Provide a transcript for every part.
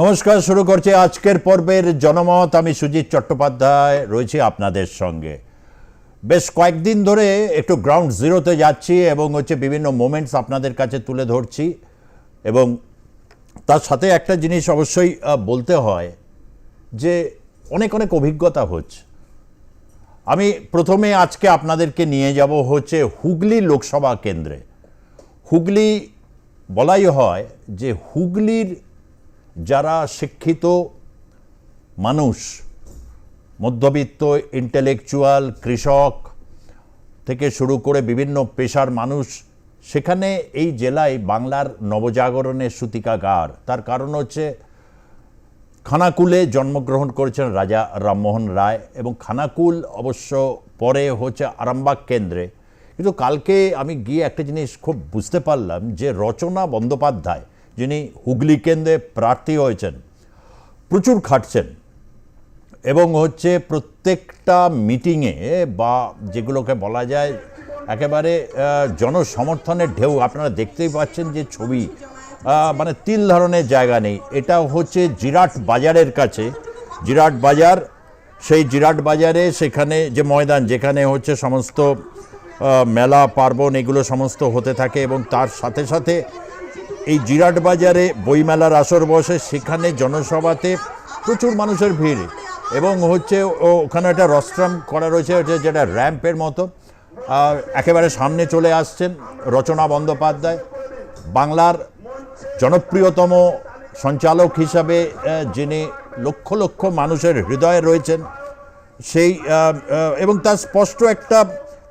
নমস্কার, শুরু করছি আজকের পর্বের জনমত। আমি সুজিত চট্টোপাধ্যায়, রয়েছি আপনাদের সঙ্গে। বেশ কয়েকদিন ধরে একটু গ্রাউন্ড জিরোতে যাচ্ছি এবং হচ্ছে বিভিন্ন মোমেন্টস আপনাদের কাছে তুলে ধরছি এবং তার সাথে একটা জিনিস অবশ্যই বলতে হয় যে অনেক অনেক অভিজ্ঞতা হচ্ছে। আমি প্রথমে আজকে আপনাদেরকে নিয়ে যাব হচ্ছে হুগলি লোকসভা কেন্দ্রে। হুগলি বলাই হয় যে হুগলির যারা শিক্ষিত মানুষ, মধ্যবিত্ত ইন্টেলেকচুয়াল কৃষক থেকে শুরু করে বিভিন্ন পেশার মানুষ, সেখানে এই জেলায় বাংলার নবজাগরণের সূতিকাগার। তার কারণ হচ্ছে খানাকুলে জন্মগ্রহণ করেছেন রাজা রামমোহন রায় এবং খানাকুল অবশ্য পরে হচ্ছে আরামবাগ কেন্দ্রে। কিন্তু কালকে আমি গিয়ে একটা জিনিস খুব বুঝতে পারলাম যে রচনা বন্দ্যোপাধ্যায় যিনি হুগলি কেন্দ্রে প্রার্থী হয়েছেন, প্রচুর খাটছেন এবং হচ্ছে প্রত্যেকটা মিটিংয়ে বা যেগুলোকে বলা যায় একেবারে জনসমর্থনের ঢেউ, আপনারা দেখতেই পাচ্ছেন যে ছবি মানে তিন ধরনের জায়গা নেই। এটা হচ্ছে জিরাট বাজারের কাছে। জিরাট বাজার, সেই জিরাট বাজারে সেখানে যে ময়দান, যেখানে হচ্ছে সমস্ত মেলা, পার্বণ, এগুলো সমস্ত হতে থাকে এবং তার সাথে সাথে এই জিরাট বাজারে বইমেলার আসর বসে সেখানে জনসভাতে প্রচুর মানুষের ভিড় এবং হচ্ছে ওখানে একটা রস্ট্রাম করা রয়েছে যেটা র্যাম্পের মতো। একেবারে সামনে চলে আসছেন রচনা বন্দ্যোপাধ্যায়। বাংলার জনপ্রিয়তম সঞ্চালক হিসাবে যিনি লক্ষ লক্ষ মানুষের হৃদয়ে রয়েছেন, সেই এবং তার স্পষ্ট একটা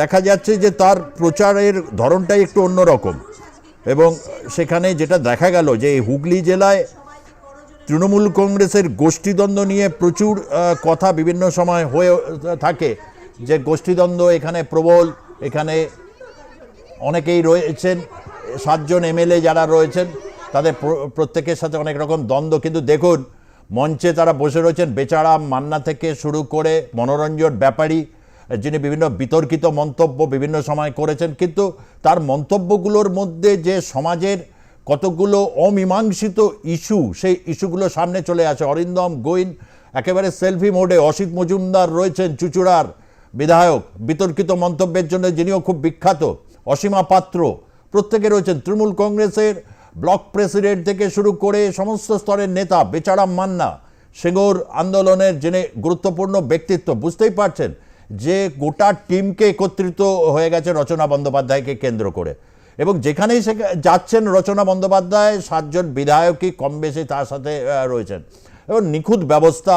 দেখা যাচ্ছে যে তার প্রচারের ধরনটাই একটু অন্যরকম। এবং সেখানে যেটা দেখা গেল যে হুগলি জেলায় তৃণমূল কংগ্রেসের গোষ্ঠীদ্বন্দ্ব নিয়ে প্রচুর কথা বিভিন্ন সময় হয়ে থাকে যে গোষ্ঠীদ্বন্দ্ব এখানে প্রবল, এখানে অনেকেই রয়েছেন, সাতজন এমএলএ যারা রয়েছেন, তাদের প্র- প্রত্যেকের সাথে অনেক রকম দ্বন্দ্ব। কিন্তু দেখুন, মঞ্চে তারা বসে রয়েছেন বেচারাম মান্না থেকে শুরু করে মনোরঞ্জন ব্যাপারী যিনি বিভিন্ন বিতর্কিত মন্তব্য বিভিন্ন সময় করেছেন, কিন্তু তার মন্তব্যগুলোর মধ্যে যে সমাজের কতগুলো অমীমাংসিত ইস্যু, সেই ইস্যুগুলো সামনে চলে আসে। অরিন্দম গোইন একেবারে সেলফি মোডে অসিত মজুমদার রয়েছেন চুচুড়ার বিধায়ক। বিতর্কিত মন্তব্যের জন্য যিনিও খুব বিখ্যাত, অসীমা পাত্র। প্রত্যেকে রয়েছেন তৃণমূল কংগ্রেসের ব্লক প্রেসিডেন্ট থেকে শুরু করে সমস্ত স্তরের নেতা, বেচারাম মান্না সেগোর আন্দোলনের যিনি গুরুত্বপূর্ণ ব্যক্তিত্ব, বুঝতেই পারছেন যে গোটা টিমকে একত্রিত হয়ে গেছে রচনা বন্দ্যোপাধ্যায়কে কেন্দ্র করে। এবং যেখানেই সে যাচ্ছেন রচনা বন্দ্যোপাধ্যায়, সাতজন বিধায়কই কম বেশি তার সাথে রয়েছেন। এবং নিখুঁত ব্যবস্থা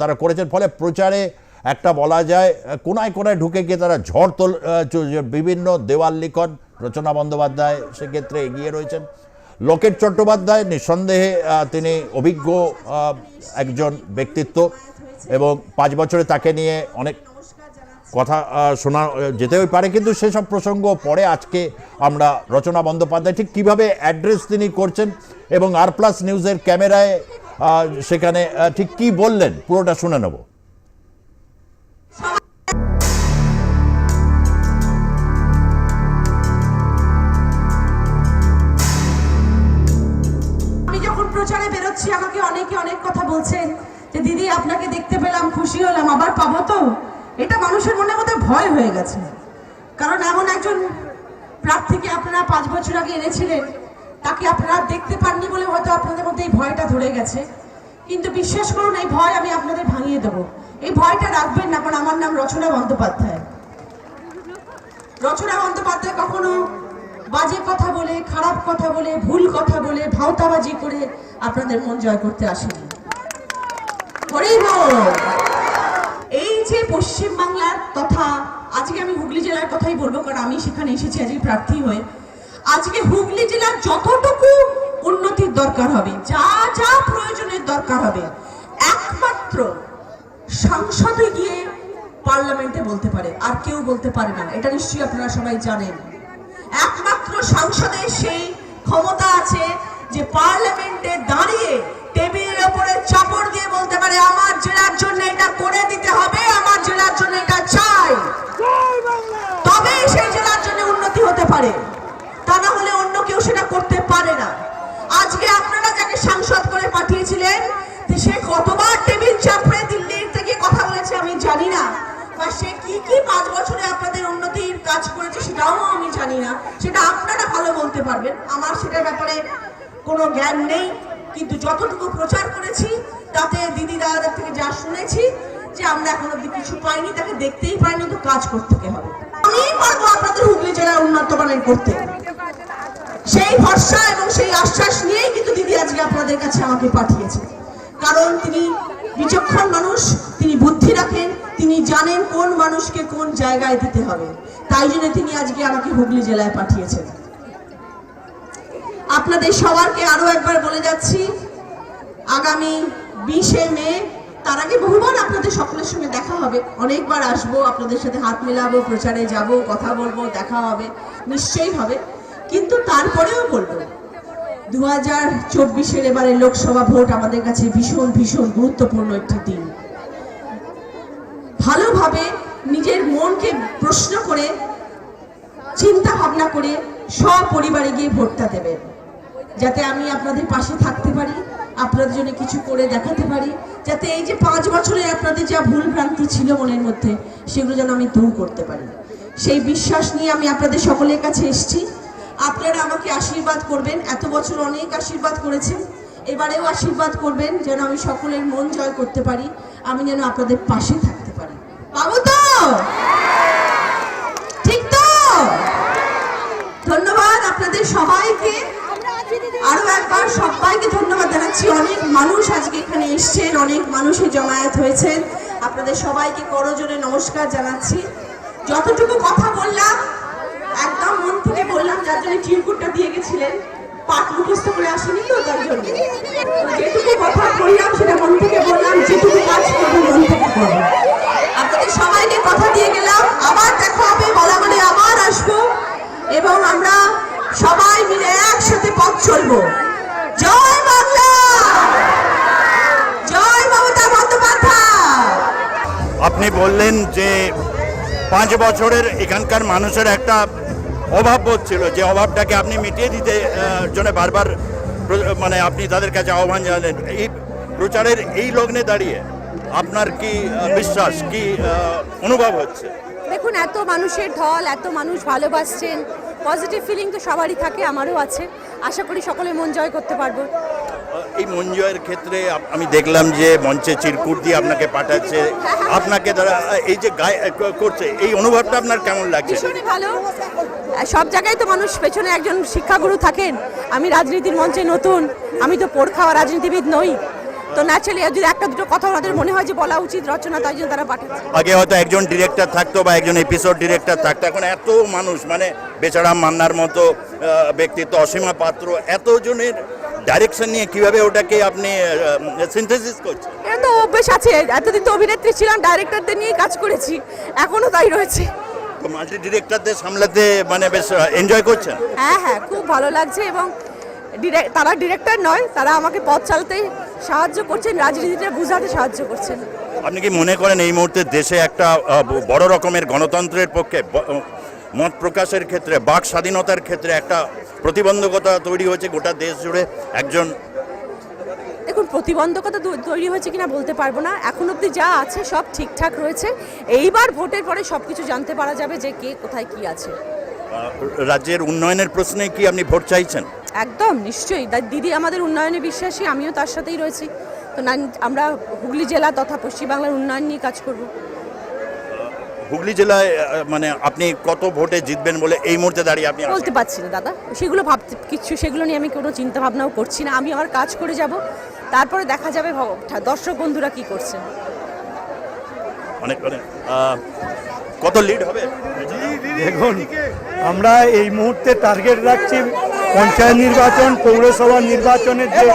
তারা করেছেন। ফলে প্রচারে একটা বলা যায় কোনায় কোনায় ঢুকে গিয়ে তারা ঝড় তোল বিভিন্ন দেওয়াল লিখন, রচনা বন্দ্যোপাধ্যায় সেক্ষেত্রে এগিয়ে রয়েছেন। লোকেট চট্টোপাধ্যায় নিঃসন্দেহে তিনি অভিজ্ঞ একজন ব্যক্তিত্ব এবং পাঁচ বছরে তাকে নিয়ে অনেক কথা শোনা যেতেই পারে, কিন্তু সেসব প্রসঙ্গ পরে আজকে আমরা রচনা বন্দ্যোপাধ্যায় ঠিক কীভাবে অ্যাড্রেস তিনি করছেন এবং আর প্লাস নিউজের ক্যামেরায় সেখানে ঠিক কি বললেন, পুরোটা শুনে নেব। আমাকে অনেকে অনেক কথা বলছেন যে, দিদি, আপনাকে দেখতে পেলাম, খুশি হলাম, আবার পাবো তো? এটা মানুষের মনে মধ্যে ভয় হয়ে গেছে। কারণ এমন একজন প্রার্থীকে আপনারা পাঁচ বছর আগে এনেছিলেন, তাকে আপনারা দেখতে পাননি বলে হয়তো আপনাদের মধ্যে এই ভয়টা ধরে গেছে। কিন্তু বিশ্বাস করুন, এই ভয় আমি আপনাদের ভাঙিয়ে দেবো। এই ভয়টা রাখবেন না, কারণ আমার নাম রচনা বন্দ্যোপাধ্যায়। রচনা বন্দ্যোপাধ্যায় কখনো বাজে কথা বলে, খারাপ কথা বলে, ভুল কথা বলে, ভাওতাবাজি করে আপনাদের মন জয় করতে আসেনি। হরি বল। যে পশ্চিম বাংলার তথা আজকে আমি হুগলি জেলার কথাই বলব, কারণ আমি সেখানে এসেছি, আজকে প্রার্থী হয়ে। আজকে হুগলি জেলার যতটুকু উন্নতির দরকার হবে, যা যা প্রয়োজনের দরকার হবে, একমাত্র সংসদে গিয়ে পার্লামেন্টে বলতে পারে, আর কেউ বলতে পারে না। এটা নিশ্চয়ই আপনারা সবাই জানেন। একমাত্র সংসদে সেই ক্ষমতা আছে যে পার্লামেন্টে দাঁড়িয়ে পারে না। আজকে আপনারা যাকে সাংসদ করে পাঠিয়েছিলেন সে কতবার টেবিল চাপড়ে দিল্লির থেকে কথা বলেছে আমি জানি না, বা সে কি কি পাঁচ বছরে আপনাদের উন্নতির কাজ করেছে সেটাও আমি জানি না। সেটা আপনারা ভালো বলতে পারবেন। আমার সেটার ব্যাপারে কোনো জ্ঞান নেই, কিন্তু যতটুকু প্রচার করেছি, তাতে দিদি দাদাদের থেকে যা শুনেছি, যে আমরা এখন অব্দি কিছু পাইনি, তাকে দেখতেই পাইনি, তো কাজ করতে হবে? আমি পারব আপনাদের হুগলি জেলার উন্নত করতে। সেই ভরসা এবং সেই আশ্বাস নিয়েই কিন্তু দিদি আজকে আপনাদের কাছে আমাকে পাঠিয়েছে। কারণ তিনি বিচক্ষণ মানুষ, তিনি বুদ্ধি রাখেন, তিনি জানেন কোন মানুষকে কোন জায়গায় দিতে হবে। তাই জন্য তিনি আজকে আমাকে হুগলি জেলায় পাঠিয়েছেন। আপনাদের সবারকে আরও একবার বলে যাচ্ছি, আগামী বিশে মে, তার আগে বহুবার আপনাদের সকলের সঙ্গে দেখা হবে। অনেকবার আসব, আপনাদের সাথে হাত মেলাবো, প্রচারে যাব, কথা বলব, দেখা হবে, নিশ্চয়ই হবে। কিন্তু তারপরেও বলব দু হাজার চব্বিশের এবারে লোকসভা ভোট আমাদের কাছে ভীষণ ভীষণ গুরুত্বপূর্ণ একটি দিন। ভালোভাবে নিজের মনকে প্রশ্ন করে চিন্তা ভাবনা করে সপরিবারে গিয়ে ভোটটা দেবেন। যাতে আমি আপনাদের পাশে থাকতে পারি, আপনাদের জন্য কিছু করে দেখাতে পারি, যাতে এই যে পাঁচ বছরে আপনাদের যা ভুল ভ্রান্তি ছিল মনের মধ্যে, সেগুলো যেন আমি দূর করতে পারি। সেই বিশ্বাস নিয়ে আমি আপনাদের সকলের কাছে এসেছি। আপনারা আমাকে আশীর্বাদ করবেন। এত বছর অনেক আশীর্বাদ করেছেন। এবারেও আশীর্বাদ করবেন যেন আমি সকলের মন জয় করতে পারি। আমি যেন আপনাদের পাশে থাকতে পারি। পাবো তো? ঠিক তো? ধন্যবাদ আপনাদের সবাইকে। আরও একবার সবাইকে ধন্যবাদ জানাচ্ছি। অনেক মানুষ আজকে এখানে এসছেন, অনেক মানুষের জমায়েত হয়েছেন। আপনাদের সবাইকে করজোরে নমস্কার জানাচ্ছি। যতটুকু কথা বললাম একদম মন থেকে বললাম, যার জন্য চিরকুটটা দিয়ে গেছিলেন, পাঠ মুখস্থ করে আসেনি তো তার জন্য? যেটুকু কথা বললাম, সেটা মন থেকে বললাম, যেটুকু কাজ করব মন থেকে করব। আপনাদের সবাইকে কথা দিয়ে গেলাম, আবার দেখা হবে, বলা বলে আবার আসব, এবং আমরা সবাই মিলে একসাথে পথ চলবো। জয় বাংলা! জয় মমতা বন্দ্যোপাধ্যায়! আপনি বললেন যে পাঁচ বছরের এখানকার মানুষের একটা অভাব বোধ ছিল যে অভাবটাকে আপনি মিটিয়ে দিতে জন্য বারবার মানে আপনি তাদের কাছে আহ্বান জানালেন। এই প্রচারের এই লগ্নে দাঁড়িয়ে আপনার কি বিশ্বাস কি অনুভব হচ্ছে? দেখুন এত মানুষের ঢল এত মানুষ ভালোবাসছেন পজিটিভ ফিলিং তো সবারই থাকে আমারও আছে। আশা করি সকলে মন জয় করতে পারব। এই মন জয়ের ক্ষেত্রে আমি দেখলাম যে মঞ্চে চিরকুট দিয়ে আপনাকে পাঠাচ্ছে। আপনাকে তারা এই যে গায়ে করছে এই অনুভবটা আপনার কেমন লাগছে? ভীষণই ভালো। সব জায়গায় তো মানুষ পেছনে একজন শিক্ষাগুরু থাকেন। আমি রাজনীতির মঞ্চে নতুন আমি তো পড় খাওয়া রাজনীতিবিদ নই। তো ন্যাচারালি যদি একটা দুটো কথা ওনাদের মনে হয় যে বলা উচিত রচনা তাই জন্য তারা পাঠাচ্ছে। আগে হয়তো একজন ডিরেক্টর থাকতো বা একজন এপিসোড ডিরেক্টর থাকতো এখন এত মানুষ মানে বেচারা মান্নার মতো ব্যক্তিত্ব অসীমা পাত্র এতজনের ডাইরেকশন নিয়ে কীভাবে ওটাকে আপনি সিনথেসিস করছেন? এটা তো অভ্যেস আছে এতদিন তো অভিনেত্রী ছিলাম ডাইরেক্টরদের নিয়ে কাজ করেছি এখনও তাই রয়েছে। তো মাল্টি ডিরেক্টরদের সামলাতে মানে বেশ এনজয় করছেন? হ্যাঁ হ্যাঁ খুব ভালো লাগছে এবং তারা ডিরেক্টর নয় তারা আমাকে পথ চালাতে সাহায্য করছেন রাজনীতিটা বুঝাতে সাহায্য করছেন। আপনি কি মনে করেন এই মুহূর্তে দেশে একটা বড় রকমের গণতন্ত্রের পক্ষে মত প্রকাশের ক্ষেত্রে বাক স্বাধীনতার ক্ষেত্রে একটা প্রতিবন্ধকতা তৈরি হয়েছে গোটা দেশ জুড়ে? একজন দেখুন প্রতিবন্ধকতা তৈরি হয়েছে কিনা বলতে পারব না। এখন অবধি যা আছে সব ঠিকঠাক রয়েছে। এইবার ভোটের পরে সব কিছু জানতে পারা যাবে যে কে কোথায় কি আছে। রাজ্যের উন্নয়নের প্রশ্নে কি আপনি ভোট চাইছেন? একদম নিশ্চয়ই। দিদি আমাদের উন্নয়নে বিশ্বাসী আমিও তার সাথেই রয়েছি। তো আমরা হুগলি জেলা তথা পশ্চিমবাংলার উন্নয়ন নিয়ে কাজ করব। হুগলি জেলায় মানে আপনি কত ভোটে জিতবেন বলে এই মুহূর্তে দাঁড়িয়ে আপনি বলতে পারছি না দাদা। সেগুলো ভাবতে কিছু সেগুলো নিয়ে আমি কোনো চিন্তা ভাবনাও করছি না। আমি আমার কাজ করে যাব। তারপরে দেখা যাবে দর্শক বন্ধুরা কি করছে। অনেক অনেক কত লিড হবে? দেখুন আমরা এই মুহূর্তে টার্গেট রাখছি পঞ্চায়েত নির্বাচন পৌরসভা নির্বাচনের যে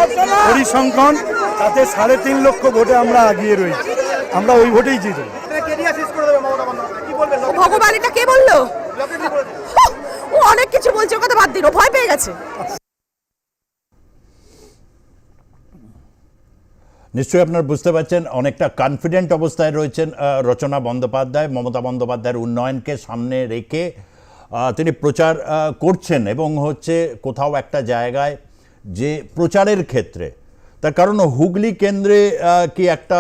পরিসংখ্যান তাতে সাড়ে তিন লক্ষ ভোটে আমরা আগিয়ে রয়েছি। আমরা ওই ভোটেই জিতব কেরিয়ার শেষ করে দেবে মমতা বন্দ্যোপাধ্যায় কি বলবেন ও ভগবান এটা কে বলল? ও অনেক কিছু বলছে কথা বাদ দিন ভয় পেয়ে গেছে। নিশ্চয়ই আপনারা বুঝতে পারছেন, অনেকটা কনফিডেন্ট অবস্থায় রয়েছেন রচনা বন্দ্যোপাধ্যায়, মমতা বন্দ্যোপাধ্যায়ের উন্নয়নকে সামনে রেখে তিনি প্রচার করছেন এবং হচ্ছে কোথাও একটা জায়গায় যে প্রচারের ক্ষেত্রে। তার কারণ হুগলি কেন্দ্রে কি একটা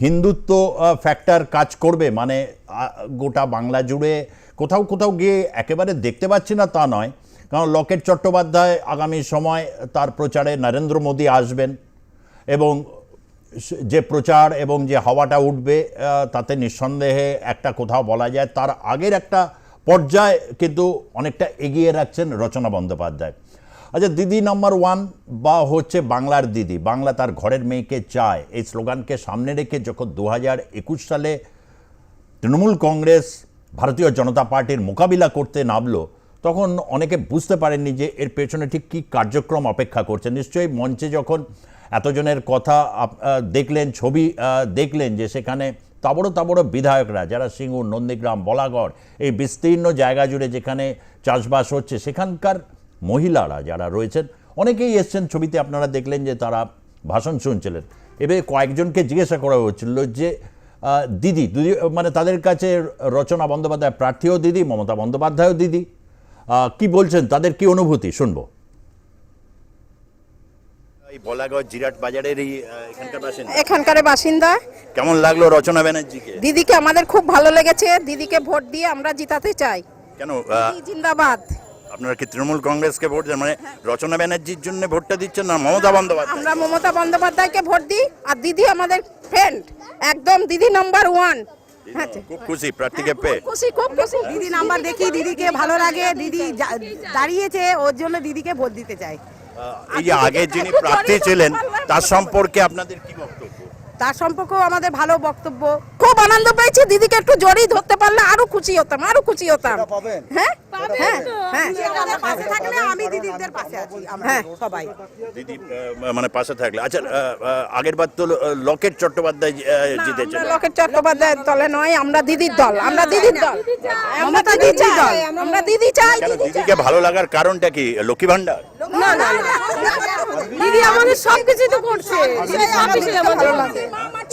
হিন্দুত্ব ফ্যাক্টর কাজ করবে মানে গোটা বাংলা জুড়ে কোথাও কোথাও গিয়ে একেবারে দেখতে পাচ্ছি না তা নয়। কারণ লকেট চট্টোপাধ্যায় আগামী সময় তার প্রচারে নরেন্দ্র মোদী আসবেন এবং যে প্রচার এবং যে হাওয়াটা উঠবে তাতে নিঃসন্দেহে একটা কোথাও বলা যায়, তার আগের একটা পর্যায় কিন্তু অনেকটা এগিয়ে রাখছেন রচনা বন্দ্যোপাধ্যায়। আচ্ছা দিদি নাম্বার ওয়ান বা হচ্ছে বাংলার দিদি। বাংলা তার ঘরের মেয়েকে চায়। এই স্লোগানকে সামনে রেখে যখন দু হাজার একুশ সালে তৃণমূল কংগ্রেস, ভারতীয় জনতা পার্টির মোকাবিলা করতে নামলো, তখন অনেকে বুঝতে পারেননি যে এর পেছনে ঠিক কী কার্যক্রম অপেক্ষা করছে। নিশ্চয়ই মঞ্চে যখন এতজনের কথা দেখলেন, ছবি দেখলেন যে সেখানে তাবড়ো তাবড়ো বিধায়করা, যারা সিঙ্গুর, নন্দীগ্রাম, বলাগড়, এই বিস্তীর্ণ জায়গা জুড়ে যেখানে চাষবাস হচ্ছে, সেখানকার মহিলারা যারা রয়েছেন অনেকেই এসছেন ছবিতে আপনারা দেখলেন যে তারা ভাষণ শুনছিলেন। এবারে কয়েকজনকে জিজ্ঞাসা করা হয়েছিল যে আহ, দিদি দিদি মানে তাদের কাছে রচনা বন্দ্যোপাধ্যায় প্রার্থীও দিদি মমতা বন্দ্যোপাধ্যায়ও দিদি। কি বলছেন? তাদের কি অনুভূতি? শুনব। এই বলাগড় জিরাট বাজারের এই এখানকার বাসিন্দা। এখানকার বাসিন্দা। কেমন লাগল রচনা ব্যানার্জিকে? দিদিকে আমাদের খুব ভালো লেগেছে। দিদিকে ভোট দিয়ে আমরা জিতাতে চাই। কেন জিন্দাবাদ। আপনারা কি তৃণমূল কংগ্রেসকে ভোট দেন? মানে রচনা ব্যানার্জির জন্য ভোটটা দিচ্ছেন না মমতা বন্দ্যোপাধ্যায়? আমরা মমতা বন্দ্যোপাধ্যায়কে ভোট দিই আর দিদি আমাদের ফ্রেন্ড একদম দিদি নাম্বার ওয়ান হ্যাঁ খুব খুশি প্রার্থীকে পেয়ে। খুশি খুব খুশি। দিদি নাম্বার দেখি দিদিকে ভালো লাগে দিদি দাঁড়িয়েছে ওর জন্য দিদিকে ভোট দিতে চাই এই যে আগে যিনি প্রার্থী ছিলেন তার সম্পর্কে আপনাদের কি বক্তব্য? তার সম্পর্কেও আমাদের ভালো বক্তব্য। খুব আনন্দ পেয়েছি দিদিকে একটু জড়িয়ে ধরতে পারলে আরও খুশি হতাম আরও খুশি হতাম। হ্যাঁ? হ্যাঁ হ্যাঁ। পাশে থাকলে আমি দিদিদের পাশে আছি আমরা। সবাই। দিদি আহ, মানে পাশে থাকলে। আচ্ছা আগের বার তো লকেট চট্টোপাধ্যায় দলে নয় আমরা দিদির দল আমরা দিদির দল। আমরা দিদি চাই আমরা দিদি চাই। দিদিকে ভালো লাগার কারণটা কি? লক্ষ্মী ভান্ডার না না না। দিদি আমাদের সবকিছু তো করছে।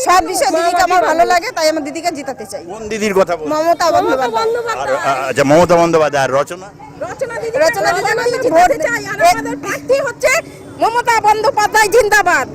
সব বিষয়ে দিদিকে আমার ভালো লাগে তাই আমার দিদিকে জিতাতে চাই। কোন দিদির কথা বল মমতা বন্দ্যোপাধ্যায়। আর আচ্ছা মমতা বন্দ্যোপাধ্যায় আর রচনা? রচনা দিদিকে ভোট চাই। আর আমাদের প্রার্থী হচ্ছে মমতা বন্দ্যোপাধ্যায় জিন্দাবাদ।